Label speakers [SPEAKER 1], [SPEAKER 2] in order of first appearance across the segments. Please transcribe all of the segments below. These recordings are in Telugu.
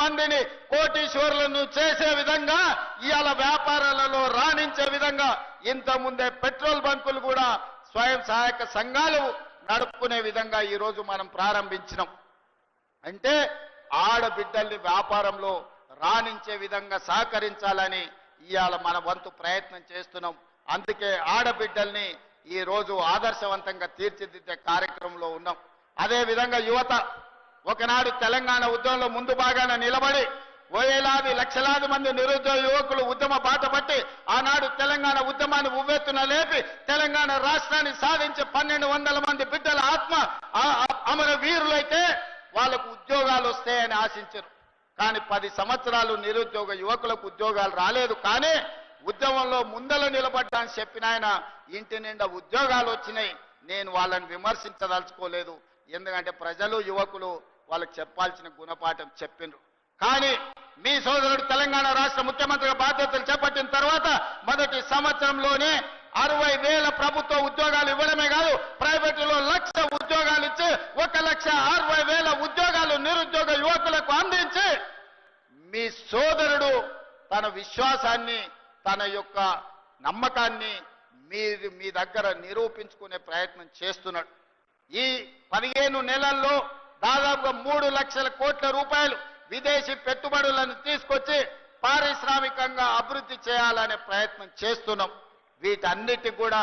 [SPEAKER 1] మందిని కోటీశ్వరులను చేసే విధంగా ఇవాళ వ్యాపారాలలో రాణించే విధంగా ఇంత ముందే పెట్రోల్ బంకులు కూడా స్వయం సహాయక సంఘాలు నడుపుకునే విధంగా ఈ రోజు మనం ప్రారంభించినాం. అంటే ఆడబిడ్డల్ని వ్యాపారంలో రాణించే విధంగా సహకరించాలని ఇవాళ మన వంతు ప్రయత్నం చేస్తున్నాం. అందుకే ఆడబిడ్డల్ని ఈ రోజు ఆదర్శవంతంగా తీర్చిదిద్దే కార్యక్రమంలో ఉన్నాం. అదే విధంగా యువత ఒకనాడు తెలంగాణ ఉద్యమంలో ముందు భాగాన నిలబడి వేలాది లక్షలాది మంది నిరుద్యోగ యువకులు ఉద్యమ బాట పట్టి ఆనాడు తెలంగాణ ఉద్యమాన్ని ఉవ్వెత్తున లేపి తెలంగాణ రాష్ట్రాన్ని సాధించి పన్నెండు వందల మంది బిడ్డల ఆత్మ ఆ- అమర వీరులైతే వాళ్ళకు ఉద్యోగాలు వస్తాయని ఆశించరు. కానీ పది సంవత్సరాలు నిరుద్యోగ యువకులకు ఉద్యోగాలు రాలేదు. కానీ ఉద్యమంలో ముందల నిలబడ్డా అని చెప్పిన ఆయన ఇంటి నిండా ఉద్యోగాలు వచ్చినాయి. నేను వాళ్ళని విమర్శించదలుచుకోలేదు. ఎందుకంటే ప్రజలు యువకులు వాళ్ళకి చెప్పాల్సిన గుణపాఠం చెప్పిండ్రు. కానీ మీ సోదరుడు తెలంగాణ రాష్ట్ర ముఖ్యమంత్రిగా బాధ్యతలు చేపట్టిన తర్వాత మొదటి సంవత్సరంలోనే అరవై వేల ప్రభుత్వ ఉద్యోగాలు ఇవ్వడమే కాదు ప్రైవేటులో లక్ష ఉద్యోగాలు ఇచ్చి ఒక లక్ష అరవై వేల ఉద్యోగాలు నిరుద్యోగ యువకులకు అందించి మీ సోదరుడు తన విశ్వాసాన్ని తన యొక్క నమ్మకాన్ని మీరు మీ దగ్గర నిరూపించుకునే ప్రయత్నం చేస్తున్నాడు. ఈ పదిహేను నెలల్లో దాదాపుగా మూడు లక్షల కోట్ల రూపాయలు విదేశీ పెట్టుబడులను తీసుకొచ్చి పారిశ్రామికంగా అభివృద్ధి చేయాలనే ప్రయత్నం చేస్తున్నాం. వీటన్నిటి కూడా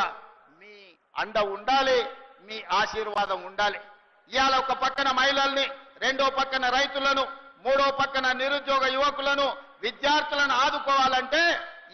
[SPEAKER 1] మీ అండ ఉండాలి మీ ఆశీర్వాదం ఉండాలి. ఇవాళ ఒక పక్కన మహిళల్ని రెండో పక్కన రైతులను మూడో పక్కన నిరుద్యోగ యువకులను విద్యార్థులను ఆదుకోవాలంటే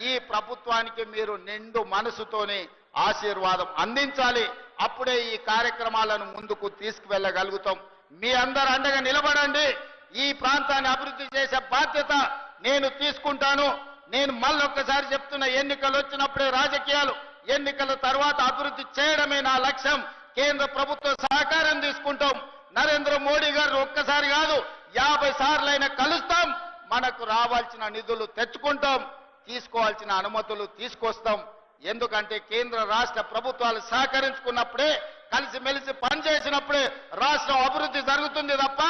[SPEAKER 1] ఈ ప్రభుత్వానికి మీరు నిండు మనసుతోని ఆశీర్వాదం అందించాలి. అప్పుడే ఈ కార్యక్రమాలను ముందుకు తీసుకువెళ్ళగలుగుతాం. మీ అందరు అండగా నిలబడండి. ఈ ప్రాంతాన్ని అభివృద్ధి చేసే బాధ్యత నేను తీసుకుంటాను. నేను మళ్ళొక్కసారి చెప్తున్న ఎన్నికలు వచ్చినప్పుడే రాజకీయాలు ఎన్నికల తర్వాత అభివృద్ధి చేయడమే నా లక్ష్యం. కేంద్ర ప్రభుత్వ సహకారం తీసుకుంటాం. నరేంద్ర మోడీ గారు ఒక్కసారి కాదు యాభై సార్లైనా కలుస్తాం. మనకు రావాల్సిన నిధులు తెచ్చుకుంటాం. తీసుకోవాల్సిన అనుమతులు తీసుకొస్తాం. ఎందుకంటే కేంద్ర రాష్ట్ర ప్రభుత్వాలు సహకరించుకున్నప్పుడే కలిసిమెలిసి పనిచేసినప్పుడే రాష్ట్రం అభివృద్ధి జరుగుతుంది తప్ప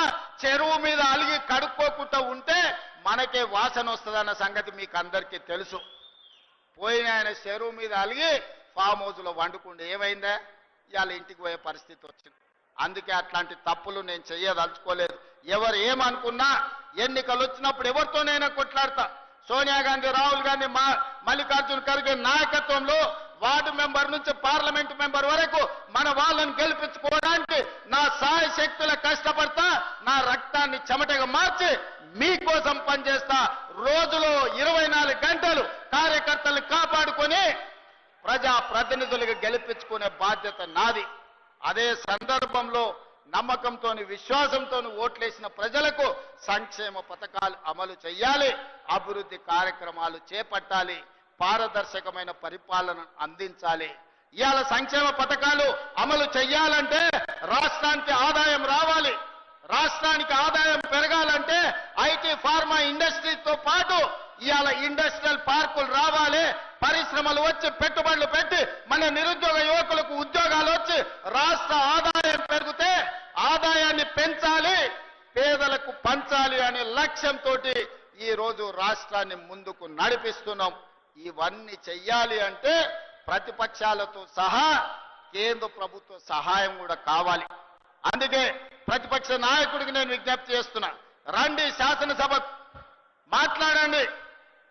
[SPEAKER 1] చెరువు మీద అలిగి కడుక్కోకుండా ఉంటే మనకే వాసన వస్తుందన్న సంగతి మీకు అందరికీ తెలుసు. పోయిన ఆయన చెరువు మీద అలిగి ఫామ్ హౌస్లో వండుకుంటే ఏమైందా? ఇవాళ ఇంటికి పోయే పరిస్థితి వచ్చింది. అందుకే అట్లాంటి తప్పులు నేను చెయ్యదలుచుకోలేదు. ఎవరు ఏమనుకున్నా ఎన్నికలు వచ్చినప్పుడు ఎవరితోనైనా కొట్లాడతా. సోనియా గాంధీ రాహుల్ గాంధీ మా మల్లికార్జున ఖర్గే నాయకత్వంలో వార్డు మెంబర్ నుంచి పార్లమెంట్ మెంబర్ వరకు మన వాళ్ళని గెలిపించుకోవడానికి నా సాయ శక్తుల కష్టపడతా నా రక్తాన్ని చెమటగా మార్చి మీకోసం పనిచేస్తా. రోజులో ఇరవై నాలుగు గంటలు కార్యకర్తలు కాపాడుకొని ప్రజా ప్రతినిధులుగా గెలిపించుకునే బాధ్యత నాది. అదే సందర్భంలో నమ్మకంతోని విశ్వాసంతో ఓట్లేసిన ప్రజలకు సంక్షేమ పథకాలు అమలు చేయాలి అభివృద్ధి కార్యక్రమాలు చేపట్టాలి పారదర్శకమైన పరిపాలన అందించాలి. ఇవాళ సంక్షేమ పథకాలు అమలు చెయ్యాలంటే రాష్ట్రానికి ఆదాయం రావాలి. రాష్ట్రానికి ఆదాయం పెరగాలంటే ఐటీ ఫార్మా ఇండస్ట్రీతో పాటు ఇవాళ ఇండస్ట్రియల్ పార్కులు రావాలి. పరిశ్రమలు వచ్చి పెట్టుబడులు పెట్టి మన నిరుద్యోగ యువకులకు ఉద్యోగాలు వచ్చి రాష్ట్ర ఆదాయం పెరిగితే ఆదాయాన్ని పెంచాలి పేదలకు పంచాలి అనే లక్ష్యంతో ఈ రోజు రాష్ట్రాన్ని ముందుకు నడిపిస్తున్నాం. ఇవన్నీ చెయ్యాలి అంటే ప్రతిపక్షాలతో సహా కేంద్ర ప్రభుత్వ సహాయం కూడా కావాలి. అందుకే ప్రతిపక్ష నాయకుడికి నేను విజ్ఞప్తి చేస్తున్నా. రండి శాసనసభ మాట్లాడండి.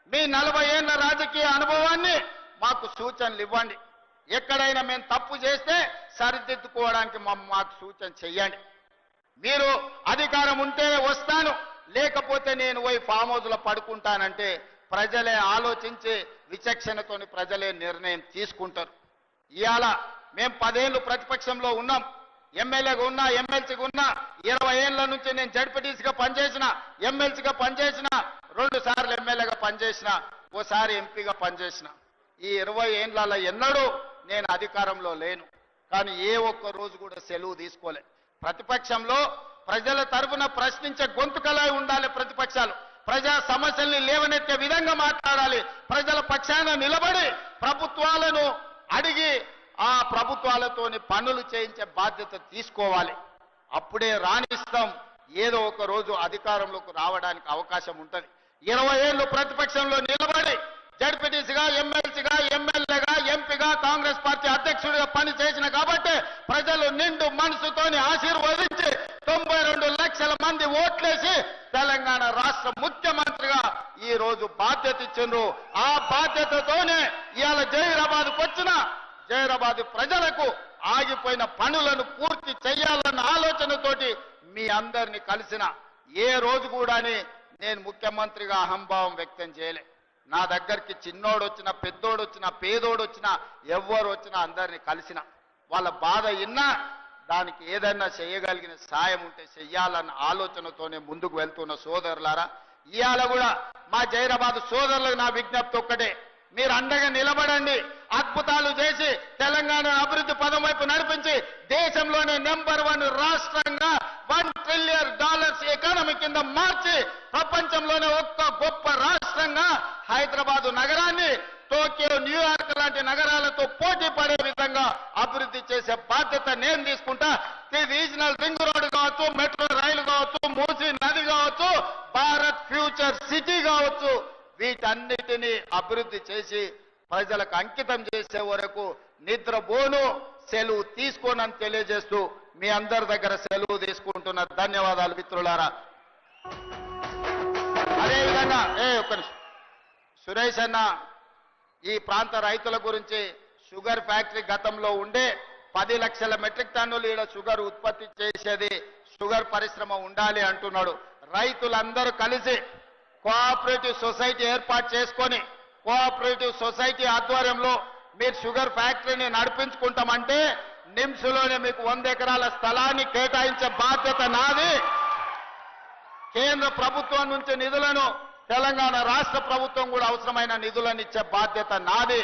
[SPEAKER 1] మీ నలభై ఏళ్ళ రాజకీయ అనుభవాన్ని మాకు సూచనలు ఇవ్వండి. ఎక్కడైనా మేము తప్పు చేస్తే సరిదిద్దుకోవడానికి మాకు సూచన చెయ్యండి. మీరు అధికారం ఉంటే వస్తాను. లేకపోతే నేను పోయి ఫామ్ హౌస్లో పడుకుంటానంటే ప్రజలే ఆలోచించి విచక్షణతోని ప్రజలే నిర్ణయం తీసుకుంటారు. ఇవాళ మేము పదేళ్ళు ప్రతిపక్షంలో ఉన్నాం. ఎమ్మెల్యేగా ఉన్నా ఎమ్మెల్సీగా ఉన్నా ఇరవై ఏళ్ళ నుంచి నేను జడ్పీటీసీగా పనిచేసిన ఎమ్మెల్సీగా పనిచేసిన రెండు సార్లు ఎమ్మెల్యేగా పనిచేసిన ఓసారి ఎంపీగా పనిచేసిన. ఈ ఇరవై ఏళ్ళ ఎన్నడూ నేను అధికారంలో లేను. కానీ ఏ ఒక్క రోజు కూడా సెలవు తీసుకోలే. ప్రతిపక్షంలో ప్రజల తరఫున ప్రశ్నించే గొంతుకలై ఉండాలి ప్రతిపక్షాలు. ప్రజా సమస్యల్ని లేవనెత్తే విధంగా మాట్లాడాలి. ప్రజల పక్షాన నిలబడి ప్రభుత్వాలను అడిగి ఆ ప్రభుత్వాలతోని పనులు చేయించే బాధ్యత తీసుకోవాలి. అప్పుడే రాణిస్తాం. ఏదో ఒక రోజు అధికారంలోకి రావడానికి అవకాశం ఉంటుంది. ఇరవై ఏళ్ళు ప్రతిపక్షంలో నిలబడి జడ్పీటీసీగా ఎమ్మెల్సీగా ఎమ్మెల్యేగా ఎంపీగా కాంగ్రెస్ పార్టీ అధ్యక్షుడిగా పనిచేసిన కాబట్టి ప్రజలు నిండు మనసుతోని ఆశీర్వదించి తొంభై రెండు లక్షల మంది ఓట్లేసి తెలంగాణ రాష్ట్ర ముఖ్యమంత్రిగా ఈ రోజు బాధ్యత ఇచ్చిండ్రు ఆ బాధ్యతతోనే ఇవాళ జైరాబాద్కు వచ్చిన జైరాబాద్ ప్రజలకు ఆగిపోయిన పనులను పూర్తి చేయాలన్న ఆలోచనతోటి మీ అందరిని కలిసిన ఏ రోజు కూడాని నేను ముఖ్యమంత్రిగా అహంభావం వ్యక్తం చేయలే. నా దగ్గరికి చిన్నోడు వచ్చిన పెద్దోడు వచ్చిన పేదోడు వచ్చిన ఎవరు వచ్చినా అందరిని కలిసిన. వాళ్ళ బాధ ఇన్నా దానికి ఏదైనా చేయగలిగిన సాయం ఉంటే చెయ్యాలన్న ఆలోచనతోనే ముందుకు వెళ్తున్న సోదరులారా ఇవాళ కూడా మా జైరాబాద్ సోదరులకు నా విజ్ఞప్తి ఒక్కటే. మీరు అండగా నిలబడండి. అద్భుతాలు చేసి తెలంగాణ అభివృద్ధి పదం వైపు నడిపించి దేశంలోనే నెంబర్ వన్ రాష్ట్రంగా వన్ ట్రిలియన్ డాలర్స్ ఎకానమీ కింద మార్చి ప్రపంచంలోనే ఒక్క గొప్ప రాష్ట్రంగా హైదరాబాద్ నగరాన్ని టోక్యో న్యూయార్క్ లాంటి నగరాలతో పోటీ పడే విధంగా అభివృద్ధి చేసే బాధ్యత నేను తీసుకుంటా. ఈ రీజనల్ రింగ్ రోడ్ కావచ్చు మెట్రో రైలు కావచ్చు మూసీ నది కావచ్చు భారత్ ఫ్యూచర్ సిటీ వీటన్నిటినీ అభివృద్ధి చేసి ప్రజలకు అంకితం చేసే వరకు నిద్రపోను సెలవు తీసుకోనని తెలియజేస్తూ మీ అందరి దగ్గర సెలవు తీసుకుంటున్న ధన్యవాదాలు మిత్రులారా. అదేవిధంగా ఏ ఒక్క సురేష్ అన్న ఈ ప్రాంత రైతుల గురించి షుగర్ ఫ్యాక్టరీ గతంలో ఉండే పది లక్షల మెట్రిక్ టన్నులు ఈడ షుగర్ ఉత్పత్తి చేసేది షుగర్ పరిశ్రమ ఉండాలి అంటున్నాడు. రైతులందరూ కలిసి కోఆపరేటివ్ సొసైటీ ఏర్పాటు చేసుకొని కోఆపరేటివ్ సొసైటీ ఆధ్వర్యంలో మీరు షుగర్ ఫ్యాక్టరీని నడిపించుకుంటామంటే నిమ్స్లోనే మీకు వంద ఎకరాల స్థలాన్ని కేటాయించే బాధ్యత నాది. కేంద్ర ప్రభుత్వం నుంచి నిధులను తెలంగాణ రాష్ట్ర ప్రభుత్వం కూడా అవసరమైన నిధులను ఇచ్చే బాధ్యత నాది.